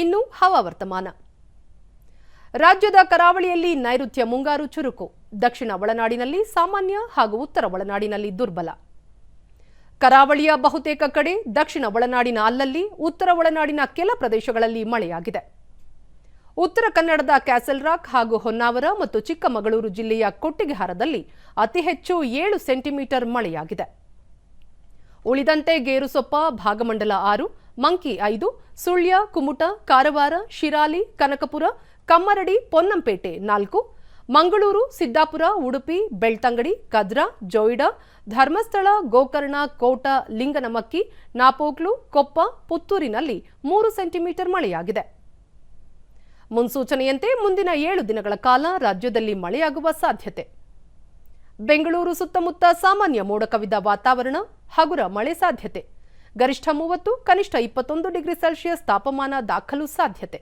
ಇನ್ನು ಹವಾವರ್ತಮಾನ. ರಾಜ್ಯದ ಕರಾವಳಿಯಲ್ಲಿ ನೈಋತ್ಯ ಮುಂಗಾರು ಚುರುಕು. ದಕ್ಷಿಣ ಒಳನಾಡಿನಲ್ಲಿ ಸಾಮಾನ್ಯ ಹಾಗೂ ಉತ್ತರ ಒಳನಾಡಿನಲ್ಲಿ ದುರ್ಬಲ. ಕರಾವಳಿಯ ಬಹುತೇಕ ಕಡೆ ದಕ್ಷಿಣ ಒಳನಾಡಿನ ಅಲ್ಲಲ್ಲಿ, ಉತ್ತರ ಒಳನಾಡಿನ ಕೆಲ ಪ್ರದೇಶಗಳಲ್ಲಿ ಮಳೆಯಾಗಿದೆ. ಉತ್ತರ ಕನ್ನಡದ ಕ್ಯಾಸಲ್ ರಾಕ್ ಹಾಗೂ ಹೊನ್ನಾವರ ಮತ್ತು ಚಿಕ್ಕಮಗಳೂರು ಜಿಲ್ಲೆಯ ಕೊಟ್ಟಿಗೆಹಾರದಲ್ಲಿ ಅತಿ ಹೆಚ್ಚು ಏಳು ಸೆಂಟಿಮೀಟರ್ ಮಳೆಯಾಗಿದೆ. ಉಳಿದಂತೆ ಗೇರುಸೊಪ್ಪ, ಭಾಗಮಂಡಲ ಆರು ಮಂಕಿ ಐದು, ಸುಳ್ಯ, ಕುಮುಟ, ಕಾರವಾರ, ಶಿರಾಲಿ, ಕನಕಪುರ, ಕಮ್ಮರಡಿ, ಪೊನ್ನಂಪೇಟೆ ನಾಲ್ಕು, ಮಂಗಳೂರು, ಸಿದ್ದಾಪುರ, ಉಡುಪಿ, ಬೆಳ್ತಂಗಡಿ, ಕದ್ರಾ, ಜೋಯಿಡಾ, ಧರ್ಮಸ್ಥಳ, ಗೋಕರ್ಣ, ಕೋಟ, ಲಿಂಗನಮಕ್ಕಿ, ನಾಪೋಕ್ಲು, ಕೊಪ್ಪ, ಪುತ್ತೂರಿನಲ್ಲಿ ಮೂರು ಸೆಂಟಿಮೀಟರ್ ಮಳೆಯಾಗಿದೆ. ಮುನ್ಸೂಚನೆಯಂತೆ ಮುಂದಿನ ಏಳು ದಿನಗಳ ಕಾಲ ರಾಜ್ಯದಲ್ಲಿ ಮಳೆಯಾಗುವ ಸಾಧ್ಯತೆ. ಬೆಂಗಳೂರು ಸುತ್ತಮುತ್ತ ಸಾಮಾನ್ಯ ಮೋಡ ಕವಿದ ವಾತಾವರಣ ಹಗುರ ಮಳೆ ಸಾಧ್ಯತೆ. ಗರಿಷ್ಠ ಮೂವತ್ತು ಕನಿಷ್ಠ ಇಪ್ಪತ್ತೊಂದು ಡಿಗ್ರಿ ಸೆಲ್ಸಿಯಸ್ ತಾಪಮಾನ ದಾಖಲು ಸಾಧ್ಯತೆ.